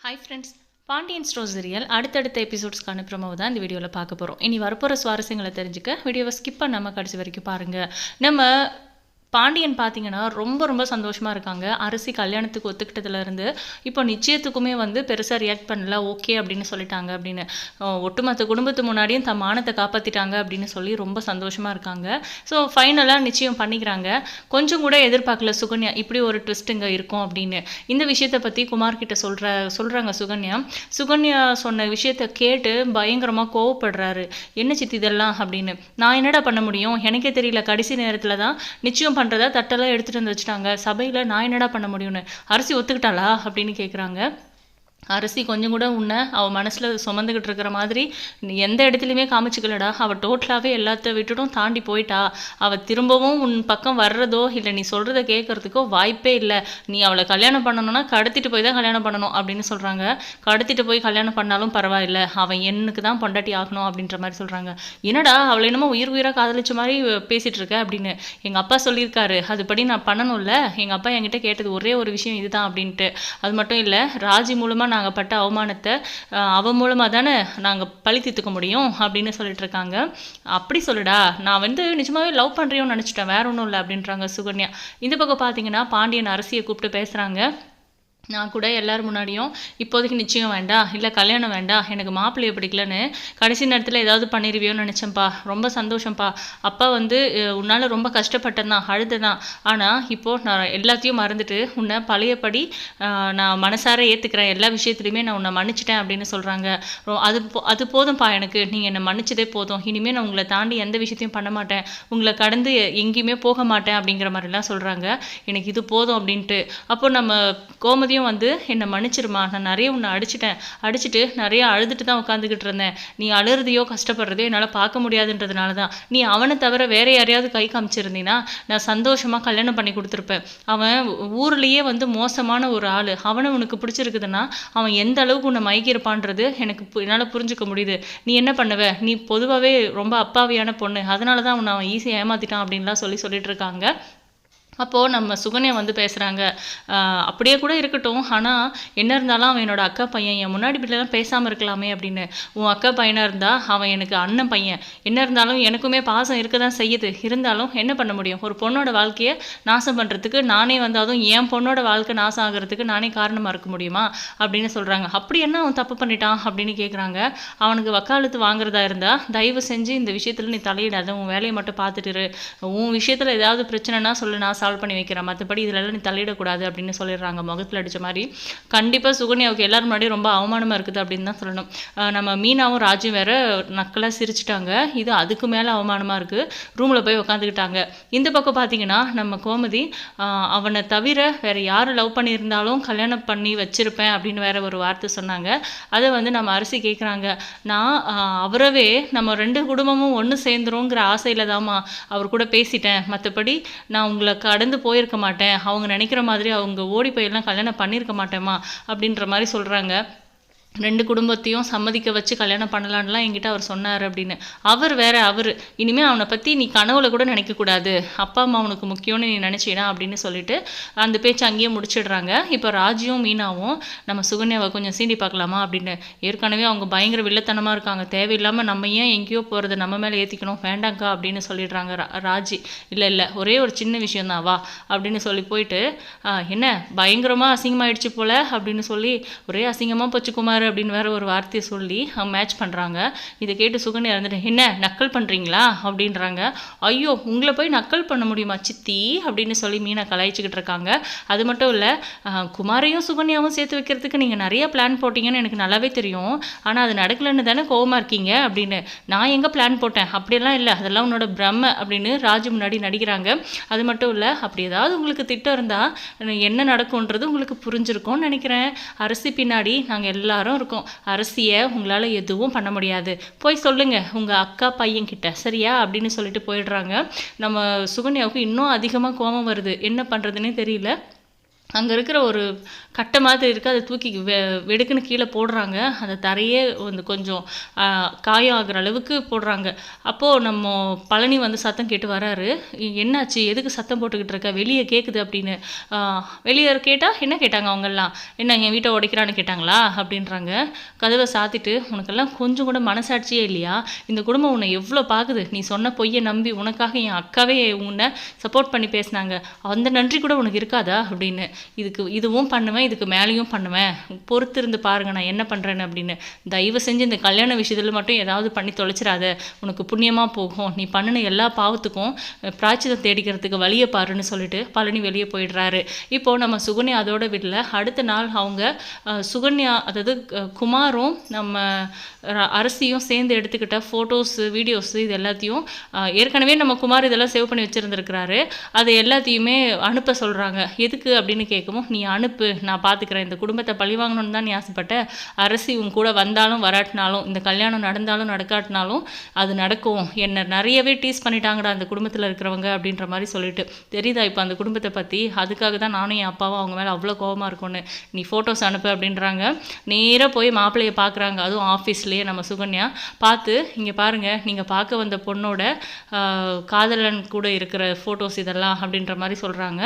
Hi friends Pandian stores real அடுத்தடுத்த எபிசோட்ஸ்க்கான promo தான் இந்த வீடியோவில் பார்க்க போகிறோம் இனி வரப்போகிற சுவாரஸ்யங்களை தெரிஞ்சுக்க வீடியோவை ஸ்கிப் பண்ணாமல் கடைசி வரைக்கும் பாருங்கள் நம்ம பாண்டியன் பார்த்தீங்கன்னா ரொம்ப ரொம்ப சந்தோஷமாக இருக்காங்க. அரிசி கல்யாணத்துக்கு ஒத்துக்கிட்டதுலேருந்து இப்போ நிச்சயத்துக்குமே வந்து பெருசாக ரியாக்ட் பண்ணல. ஓகே அப்படின்னு சொல்லிட்டாங்க அப்படின்னு. ஒட்டுமொத்த குடும்பத்து முன்னாடியும் தம் மானத்தை காப்பாற்றிட்டாங்க அப்படின்னு சொல்லி ரொம்ப சந்தோஷமாக இருக்காங்க. ஸோ ஃபைனலாக நிச்சயம் பண்ணிக்கிறாங்க. கொஞ்சம் கூட எதிர்பார்க்கல சுகன்யா. இப்படி ஒரு ட்விஸ்ட் இங்கே இருக்கும் அப்படின்னு. இந்த விஷயத்தை பற்றி குமார் கிட்ட சொல்கிற சொல்கிறாங்க சுகன்யா. சுகன்யா சொன்ன விஷயத்தை கேட்டு பயங்கரமாக கோவப்படுறாரு. என்ன சித்தி இதெல்லாம் அப்படின்னு. நான் என்னடா பண்ண முடியும்? எனக்கே தெரியல. கடைசி நேரத்தில் தான் நிச்சயம் பண்ணுறதா தட்டெல்லாம் எடுத்துகிட்டு வந்து வச்சுட்டாங்க. சபையில் நான் என்னடா பண்ண முடியும்னு? அரிசி ஒத்துக்கிட்டாளா? அப்படின்னு கேட்குறாங்க அரிசி கொஞ்சம் கூட உன்னை அவள் மனசில் சுமந்துக்கிட்டு இருக்கிற மாதிரி எந்த இடத்துலையுமே காமிச்சிக்கலடா. அவள் டோட்டலாகவே எல்லாத்த விட்டுட்டும் தாண்டி போயிட்டா. அவள் திரும்பவும் உன் பக்கம் வர்றதோ இல்லை நீ சொல்கிறத கேட்கறதுக்கோ வாய்ப்பே இல்லை. நீ அவளை கல்யாணம் பண்ணணும்னா கடத்திட்டு போய் தான் கல்யாணம் பண்ணணும் அப்படின்னு சொல்கிறாங்க கடத்திட்டு போய் கல்யாணம் பண்ணாலும் பரவாயில்ல. அவன் எனக்கு தான் பொண்டாட்டி ஆகணும் அப்படின்ற மாதிரி சொல்கிறாங்க என்னடா அவளை என்னமோ உயிர் உயிராக காதலிச்ச மாதிரி பேசிகிட்டு இருக்க அப்படின்னு எங்கள் அப்பா சொல்லியிருக்காரு. அதுபடி நான் பண்ணணும்ல. எங்கள் அப்பா என்கிட்ட கேட்டது ஒரே ஒரு விஷயம் இதுதான் அப்படின்ட்டு. அது மட்டும் இல்லை ராஜி மூலமாக நாங்கள் பட்ட அவமானத்தை அவன் மூலமாக தானே நாங்கள் பழி தீர்த்துக்க முடியும் அப்படின்னு சொல்லிட்டு இருக்காங்க. அப்படி சொல்லுடா நான் வந்து நிஜமாவே லவ் பண்ணுறியோன்னு நினச்சிட்டேன் வேற ஒன்றும் இல்லை அப்படின்றாங்க சுகன்யா. இந்த பக்கம் பார்த்தீங்கன்னா பாண்டியன் அரசியை கூப்பிட்டு பேசுகிறாங்க நான் கூட எல்லோரும் முன்னாடியும் இப்போதைக்கு நிச்சயம் வேண்டாம் இல்லை கல்யாணம் வேண்டாம் எனக்கு மாப்பிள்ளையை பிடிக்கலன்னு கடைசி நேரத்தில் ஏதாவது பண்ணிடுவியோன்னு நினச்சேன்ப்பா. ரொம்ப சந்தோஷம்ப்பா. அப்பா வந்து உன்னால் ரொம்ப கஷ்டப்பட்டேன் தான் அழுதுதான் ஆனால் இப்போது நான் எல்லாத்தையும் மறந்துட்டு உன்னை பழையபடி நான் மனசார ஏற்றுக்கிறேன் எல்லா விஷயத்துலையுமே நான் உன்னை மன்னிச்சிட்டேன் அப்படின்னு சொல்கிறாங்க அது போ அது போதும்ப்பா எனக்கு. நீங்கள் என்னை மன்னிச்சதே போதும். இனிமேல் நான் உங்களை தாண்டி எந்த விஷயத்தையும் பண்ண மாட்டேன். உங்களை கடந்து எங்கேயுமே போக மாட்டேன் அப்படிங்கிற மாதிரிலாம் சொல்கிறாங்க எனக்கு இது போதும் அப்படின்ட்டு. அப்போ நம்ம கோமதியும் வந்து என்னை மன்னிச்சிருமா. நான் நிறைய உன்னை அடிச்சிட்டேன். அடிச்சுட்டு நிறைய அழுதுட்டு தான் உட்காந்துக்கிட்டு இருந்தேன். நீ அழுறதையோ கஷ்டப்படுறதையோ என்னால் பார்க்க முடியாதுன்றதுனால தான். நீ அவனை தவிர வேற யாரையாவது கை காமிச்சிருந்தீன்னா நான் சந்தோஷமாக கல்யாணம் பண்ணி கொடுத்துருப்பேன். அவன் ஊர்லேயே வந்து மோசமான ஒரு ஆள். அவனை உனக்கு பிடிச்சிருக்குதுன்னா அவன் எந்த அளவுக்கு உன்னை மயக்கியிருப்பான்றது எனக்கு பு- என்னால் புரிஞ்சுக்க முடியுது. நீ என்ன பண்ணுவ? நீ பொதுவாகவே ரொம்ப அப்பாவியான பொண்ணு. அதனால தான் உன்னை அவன் ஈஸியாக ஏமாத்திட்டான் அப்படின்லாம் சொல்லி சொல்லிட்டு இருக்காங்க. அப்போது நம்ம சுகன்யா வந்து பேசுகிறாங்க அப்படியே கூட இருக்கட்டும். ஆனால் என்ன இருந்தாலும் அவன் என்னோட அக்கா பையன் என் முன்னாடி பிள்ளைலாம் பேசாமல் இருக்கலாமே அப்படின்னு. உன் அக்கா பையனாக இருந்தால் அவன் எனக்கு அண்ணன் பையன். என்ன இருந்தாலும் எனக்குமே பாசம் இருக்க தான் செய்யுது. இருந்தாலும் என்ன பண்ண முடியும்? ஒரு பொண்ணோட வாழ்க்கையை நாசம் பண்ணுறதுக்கு நானே வந்து அதுவும் என் பொண்ணோட வாழ்க்கை நாசம் ஆகிறதுக்கு நானே காரணமாக இருக்க முடியுமா? அப்படின்னு சொல்கிறாங்க அப்படி என்ன அவன் தப்பு பண்ணிட்டான் அப்படின்னு கேட்குறாங்க அவனுக்கு வக்காலத்து வாங்குறதா இருந்தால் தயவு செஞ்சு இந்த விஷயத்தில் நீ தலையிடாத. உன் வேலையை மட்டும் பார்த்துட்டுரு உன் விஷயத்தில் ஏதாவது பிரச்சனைனா சொல்லு. நான் சால்வ் பண்ணி வைக்கிறேன். மற்றபடி இதிலெல்லாம் நீ தள்ளிடக்கூடாது அப்படின்னு சொல்லிடுறாங்க. முகத்தில் அடித்த மாதிரி. கண்டிப்பாக சுகன்யாவுக்கு எல்லாரும் முன்னாடி ரொம்ப அவமானமாக இருக்குது அப்படின்னு தான் சொல்லணும். நம்ம மீனாவும் ராஜும் வேற நக்கலாக சிரிச்சிட்டாங்க. இது அதுக்கு மேலே அவமானமாக இருக்குது ரூமில் போய் உட்காந்துக்கிட்டாங்க இந்த பக்கம் பார்த்தீங்கன்னா நம்ம கோமதி அவனை தவிர வேற யார் லவ் பண்ணியிருந்தாலும் கல்யாணம் பண்ணி வச்சிருப்பேன் அப்படின்னு வேற ஒரு வார்த்தை சொன்னாங்க. அதை வந்து நம்ம அரிசி கேட்குறாங்க நான் அவரவே நம்ம ரெண்டு குடும்பமும் ஒன்று சேர்ந்துருங்கிற ஆசையில் தாம்மா அவர் கூட பேசிட்டேன். மற்றபடி நான் உங்களை கடந்து போயிருக்க மாட்டேன். அவங்க நினைக்கிற மாதிரி அவங்க ஓடி போயெல்லாம் கல்யாணம் பண்ணியிருக்க மாட்டேம்மா அப்படின்ற மாதிரி சொல்கிறாங்க ரெண்டு குடும்பத்தையும் சம்மதிக்க வச்சு கல்யாணம் பண்ணலான்லாம் என்கிட்ட அவர் சொன்னார் அப்படின்னு. அவர் வேற அவர். இனிமேல் அவனை பற்றி நீ கனவுல கூட நினைக்கக்கூடாது அப்பா அம்மா அவனுக்கு முக்கியம்னு நீ நினச்சினா அப்படின்னு சொல்லிட்டு அந்த பேச்சு அங்கேயே முடிச்சிடுறாங்க. இப்போ ராஜியும் மீனாவும் நம்ம சுகன்யாவை கொஞ்சம் சீண்டி பார்க்கலாமா அப்படின்னு. ஏற்கனவே அவங்க பயங்கர வில்லத்தனமாக இருக்காங்க. தேவையில்லாமல் நம்ம ஏன் எங்கேயோ போகிறத நம்ம மேலே ஏற்றிக்கணும் வேண்டாங்க்கா அப்படின்னு சொல்லிடுறாங்க ரா- ராஜி. இல்லை இல்லை. ஒரே ஒரு சின்ன விஷயம் தான். வா அப்படின்னு சொல்லி போயிட்டு என்ன? பயங்கரமாக அசிங்கமாயிடுச்சு போல? அப்படின்னு சொல்லி ஒரே அசிங்கமாக போச்சு குமார். அப்படின்னு வேற ஒரு வார்த்தையை சொல்லி மேட்ச் பண்ணுறாங்க இதை கேட்டு சுகன்யா இருந்துட்டு என்ன நக்கல் பண்ணுறீங்களா அப்படின்றாங்க. ஐயோ உங்களை போய் நக்கல் பண்ண முடியுமா சித்தி? அப்படின்னு சொல்லி மீனை கலாய்ச்சிக்கிட்டு இருக்காங்க. அது மட்டும் இல்லை குமாரையும் சுகன்யாவும் சேர்த்து வைக்கிறதுக்கு நீங்கள் நிறைய பிளான் போட்டீங்கன்னு எனக்கு நல்லாவே தெரியும். ஆனால் அது நடக்கலைன்னு தானே கோவமாக இருக்கீங்க அப்படின்னு நான் எங்கே பிளான் போட்டேன்? அப்படியெல்லாம் இல்லை. அதெல்லாம் உன்னோட பிரம்ம அப்படின்னு ராஜு முன்னாடி நடிக்கிறாங்க. அது மட்டும் இல்லை அப்படி ஏதாவது உங்களுக்கு திட்டம் இருந்தால் என்ன நடக்கும்ன்றது உங்களுக்கு புரிஞ்சிருக்கும்னு நினைக்கிறேன். அரிசி பின்னாடி நாங்கள் எல்லாரும் இருக்கும். அரசியை உங்களால் எதுவும் பண்ண முடியாது. போய் சொல்லுங்க உங்கள் அக்கா பையன் கிட்ட சரியா? அப்படின்னு சொல்லிட்டு போயிடுறாங்க. நம்ம சுகன்யாவுக்கு இன்னும் அதிகமாக கோபம் வருது. என்ன பண்ணுறதுன்னே தெரியல. அங்கே இருக்கிற ஒரு கட்டை மாதிரி இருக்குது அதை தூக்கி வெ வெடுக்குன்னு கீழே போடுறாங்க. அந்த தரையே வந்து கொஞ்சம் காயம் ஆகிற அளவுக்கு போடுறாங்க. அப்போது நம்ம பழனி வந்து சத்தம் கேட்டு வராரு. என்னாச்சு? எதுக்கு சத்தம் போட்டுக்கிட்டு இருக்க? வெளியே கேட்குது அப்படின்னு. வெளியே கேட்டால் என்ன கேட்டாங்க அவங்கெல்லாம்? என்ன என் வீட்டை உடைக்கிறான்னு கேட்டாங்களா? அப்படின்றாங்க. கதவை சாத்திட்டு உனக்கெல்லாம் கொஞ்சம் கூட மனசாட்சியே இல்லையா? இந்த குடும்பம் உன்னை எவ்வளோ பார்க்குது நீ சொன்ன பொய்யை நம்பி உனக்காக என் அக்காவே உன்னை சப்போர்ட் பண்ணி பேசினாங்க. அந்த நன்றி கூட உனக்கு இருக்காதா? அப்படின்னு. இதுக்கு இதுவும் பண்ணுவேன் இதுக்கு மேலேயும் பண்ணுவேன். பொறுத்து இருந்து பாருங்க நான் என்ன பண்ணுறேன்னு அப்படின்னு. தயவு செஞ்சு இந்த கல்யாண விஷயத்தில் மட்டும் ஏதாவது பண்ணி தொலைச்சிடாத. உனக்கு புண்ணியமாக போகும். நீ பண்ணின எல்லா பாவத்துக்கும் பிராச்சிதம் தேடிக்கிறதுக்கு வழியை பாருன்னு சொல்லிட்டு பழனி வெளியே போயிடுறாரு. இப்போது நம்ம சுகன்யா அதோட வீட்டில் அடுத்த நாள் அவங்க சுகன்யா அதாவது குமாரும் நம்ம அரசியும் சேர்ந்து எடுத்துக்கிட்ட ஃபோட்டோஸு வீடியோஸு இது எல்லாத்தையும் ஏற்கனவே நம்ம குமார் இதெல்லாம் சேவ் பண்ணி வச்சுருந்துருக்கிறாரு. அதை எல்லாத்தையுமே அனுப்ப சொல்கிறாங்க எதுக்கு அப்படின்னு கேட்கவும் நீ அனுப்பு நான் பார்த்துக்கிறேன் இந்த குடும்பத்தை பழி வாங்கணும்னு தான் நீ ஆசைப்பட்ட. அரசி உன் கூட வந்தாலும் வராட்டினாலும் இந்த கல்யாணம் நடந்தாலும் நடக்காட்டினாலும் அது நடக்கும். என்னை நிறையவே டீஸ் பண்ணிட்டாங்கடா அந்த குடும்பத்தில் இருக்கிறவங்க அப்படின்ற மாதிரி சொல்லிட்டு. தெரியுதா இப்போ அந்த குடும்பத்தை பற்றி அதுக்காக தான் நானும் என் அப்பாவும் அவங்க மேலே அவ்வளோ கோபமாக இருக்கும்னு நீ ஃபோட்டோஸ் அனுப்பு அப்படின்றாங்க. நேராக போய் மாப்பிள்ளையை பார்க்குறாங்க அதுவும் ஆஃபீஸ்லேயே நம்ம சுகன்யா. பார்த்து இங்கே பாருங்கள் நீங்கள் பார்க்க வந்த பொண்ணோட காதலன் கூட இருக்கிற ஃபோட்டோஸ் இதெல்லாம் அப்படின்ற மாதிரி சொல்கிறாங்க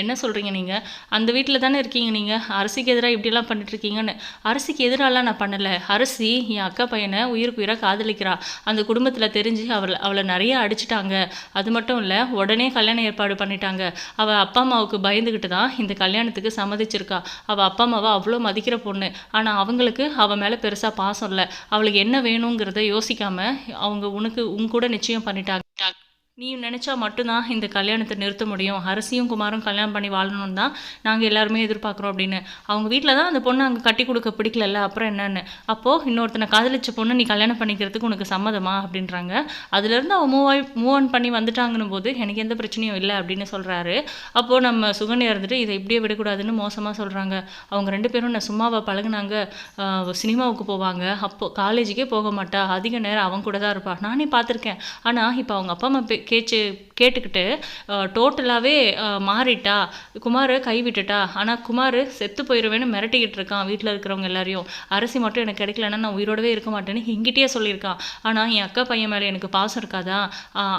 என்ன சொல்கிறீங்க நீங்கள் அந்த வீட்டில் தானே இருக்கீங்க நீங்கள் அரசிக்கு எதிராக இப்படிலாம் பண்ணிட்டுருக்கீங்கன்னு. அரசிக்கு எதிராலாம் நான் பண்ணலை. அரசி என் அக்கா பையனை உயிருக்கு உயிராக காதலிக்கிறா. அந்த குடும்பத்தில் தெரிஞ்சு அவளை அவளை நிறைய அடிச்சிட்டாங்க. அது மட்டும் இல்லை உடனே கல்யாணம் ஏற்பாடு பண்ணிட்டாங்க. அவள் அப்பா அம்மாவுக்கு பயந்துக்கிட்டு தான் இந்த கல்யாணத்துக்கு சம்மதிச்சிருக்கா. அவள் அப்பா அம்மாவை அவ்வளோ மதிக்கிற பொண்ணு. ஆனால் அவங்களுக்கு அவள் மேலே பெருசாக பாசம் இல்லை. அவளுக்கு என்ன வேணுங்கிறத யோசிக்காமல் அவங்க உனக்கு உன் கூட நிச்சயம் பண்ணிட்டாங்க. நீ நினச்சா மட்டும்தான் இந்த கல்யாணத்தை நிறுத்த முடியும். அரசியும் குமாரும் கல்யாணம் பண்ணி வாழணும்னு தான் நாங்கள் எல்லாருமே எதிர்பார்க்குறோம் அப்படின்னு. அவங்க வீட்டில் தான் அந்த பொண்ணை அங்கே கட்டி கொடுக்க பிடிக்கலல்ல? அப்புறம் என்னென்னு? அப்போது இன்னொருத்தனை காதலிச்ச பொண்ணு நீ கல்யாணம் பண்ணிக்கிறதுக்கு உனக்கு சம்மதமா? அப்படின்றாங்க. அதுலேருந்து அவன் மூவ் ஆகி மூவ் ஆன் பண்ணி வந்துட்டாங்கன்னு போது எனக்கு எந்த பிரச்சனையும் இல்லை அப்படின்னு சொல்கிறாரு அப்போது நம்ம சுகன்யா இருந்துட்டு இதை இப்படியே விடக்கூடாதுன்னு மோசமாக சொல்கிறாங்க அவங்க ரெண்டு பேரும் நான் சும்மாவை பழகுனாங்க? சினிமாவுக்கு போவாங்க. அப்போது காலேஜுக்கே போக மாட்டா. அதிக நேரம் அவங்க கூட தான் இருப்பாள் நானே பார்த்துருக்கேன். ஆனால் இப்போ அவங்க அப்பா அம்மா கேச்சு கேட்டுக்கிட்டு டோட்டலாகவே மாறிட்டா. குமாரை கைவிட்டுட்டா ஆனால் குமார் செத்து போயிடுவேன்னு மிரட்டிக்கிட்டு இருக்கான் வீட்டில் இருக்கிறவங்க எல்லாரையும். அரசி மட்டும் எனக்கு கிடைக்கலன்னா நான் உயிரோடவே இருக்க மாட்டேன்னு எங்கிட்டயே சொல்லியிருக்கான். ஆனால் என் அக்கா பையன் மேலே எனக்கு பாசம் இருக்காதா?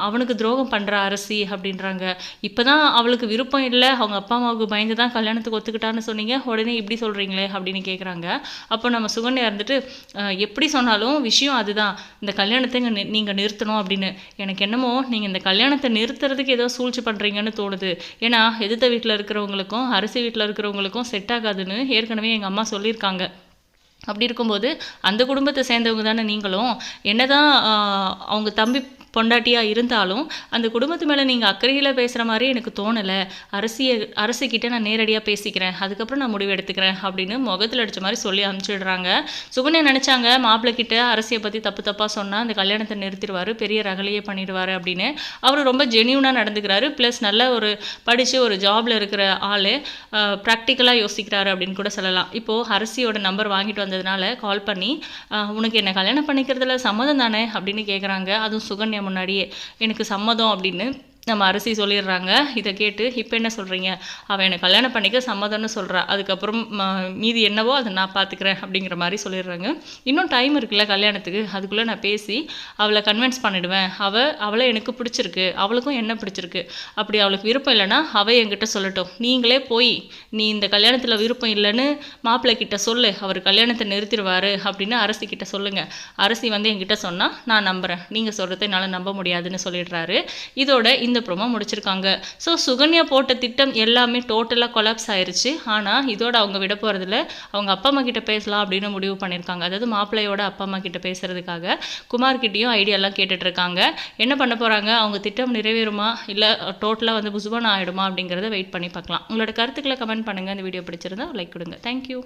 அவனுக்கு துரோகம் பண்ணுற அரசி அப்படின்றாங்க. இப்போ தான் அவளுக்கு விருப்பம் இல்லை. அவங்க அப்பா அம்மாவுக்கு பயந்து தான் கல்யாணத்துக்கு ஒத்துக்கிட்டான்னு சொன்னீங்க. உடனே இப்படி சொல்கிறீங்களே அப்படின்னு கேட்குறாங்க அப்போ நம்ம சுகன்யா இருந்துட்டு எப்படி சொன்னாலும் விஷயம் அதுதான். இந்த கல்யாணத்தை நீங்கள் நிறுத்தணும் அப்படின்னு. எனக்கு என்னமோ நீங்கள் இந்த கல்யாணத்தை நிறுத்துறதுக்கு ஏதோ சூழ்ச்சி பண்ணுறீங்கன்னு தோணுது. ஏன்னா எதிர்த்த வீட்டில் இருக்கிறவங்களுக்கும் அரிசி வீட்டில் இருக்கிறவங்களுக்கும் செட் ஆகாதுன்னு ஏற்கனவே எங்கள் அம்மா சொல்லியிருக்காங்க. அப்படி இருக்கும்போது அந்த குடும்பத்தை சேர்ந்தவங்க தானே நீங்களும். என்னதான் அவங்க தம்பி பொண்டாட்டியாக இருந்தாலும் அந்த குடும்பத்து மேலே நீங்கள் அக்கறையில் பேசுகிற மாதிரி எனக்கு தோணலை. அரசியை அரசிக்கிட்ட நான் நேரடியாக பேசிக்கிறேன். அதுக்கப்புறம் நான் முடிவு எடுத்துக்கிறேன் அப்படின்னு முகத்தில் அடித்த மாதிரி சொல்லி அனுப்பிச்சிடுறாங்க. சுகன்யா நினச்சாங்க? மாப்பிள்ளை கிட்ட அரசியை பற்றி தப்பு தப்பாக சொன்னால் அந்த கல்யாணத்தை நிறுத்திடுவார் பெரிய ரகலையே பண்ணிடுவார் அப்படின்னு. அவர் ரொம்ப ஜெனியூனாக நடந்துக்கிறாரு. ப்ளஸ் நல்ல ஒரு படித்து ஒரு ஜாபில் இருக்கிற ஆள் ப்ராக்டிக்கலாக யோசிக்கிறாரு அப்படின்னு கூட சொல்லலாம். இப்போது அரசியோட நம்பர் வாங்கிட்டு வந்ததுனால கால் பண்ணி உனக்கு என்ன கல்யாணம் பண்ணிக்கிறதுல சம்மதம் தானே? அப்படின்னு கேட்குறாங்க அதுவும் சுகன்யா முன்னாடியே எனக்கு சம்மதம் அப்படின்னு நம்ம அரிசி சொல்லிடுறாங்க. இதை கேட்டு இப்போ என்ன சொல்கிறீங்க அவன் என்னை கல்யாணம் பண்ணிக்க சம்மதம்னு சொல்கிறா அதுக்கப்புறம் மீதி என்னவோ அதை நான் பார்த்துக்கிறேன் அப்படிங்கிற மாதிரி சொல்லிடுறாங்க. இன்னும் டைம் இருக்குல்ல கல்யாணத்துக்கு? அதுக்குள்ளே நான் பேசி அவளை கன்வின்ஸ் பண்ணிவிடுவேன் அவள் அவளை எனக்கு பிடிச்சிருக்கு. அவளுக்கும் என்ன பிடிச்சிருக்கு? அப்படி அவளுக்கு விருப்பம் இல்லைன்னா அவள் என்கிட்ட சொல்லட்டும். நீங்களே போய் நீ இந்த கல்யாணத்தில் விருப்பம் இல்லைன்னு மாப்பிள்ளை கிட்ட சொல்லு. அவர் கல்யாணத்தை நிறுத்திடுவார் அப்படின்னு அரசி கிட்ட சொல்லுங்கள் அரசி வந்து என்கிட்ட சொன்னால் நான் நம்புகிறேன் நீங்கள் சொல்கிறத என்னால் நம்ப முடியாதுன்னு சொல்லிடுறாரு. இதோட இந்த ப்ரோமோ முடிச்சிருக்காங்க. ஸோ சுகன்யா போட்ட திட்டம் எல்லாமே டோட்டலாக கொலாப்ஸ் ஆயிடுச்சு ஆனால் இதோட அவங்க விட போகிறதில்ல அவங்க அப்பா அம்மா கிட்ட பேசலாம் அப்படின்னு முடிவு பண்ணியிருக்காங்க அதாவது மாப்பிள்ளையோட அப்பா அம்மா கிட்ட பேசுறதுக்காக குமார்கிட்டையும் ஐடியாலாம் கேட்டுட்ருக்காங்க என்ன பண்ண போகிறாங்க அவங்க திட்டம் நிறைவேறுமா? இல்லை டோட்டலாக வந்து புசுபான ஆகிடுமா அப்படிங்கிறத வெயிட் பண்ணி பார்க்கலாம். உங்களோட கருத்துக்களை கமெண்ட் பண்ணுங்கள் இந்த வீடியோ பிடிச்சிருந்தா லைக் கொடுங்க. தேங்க்யூ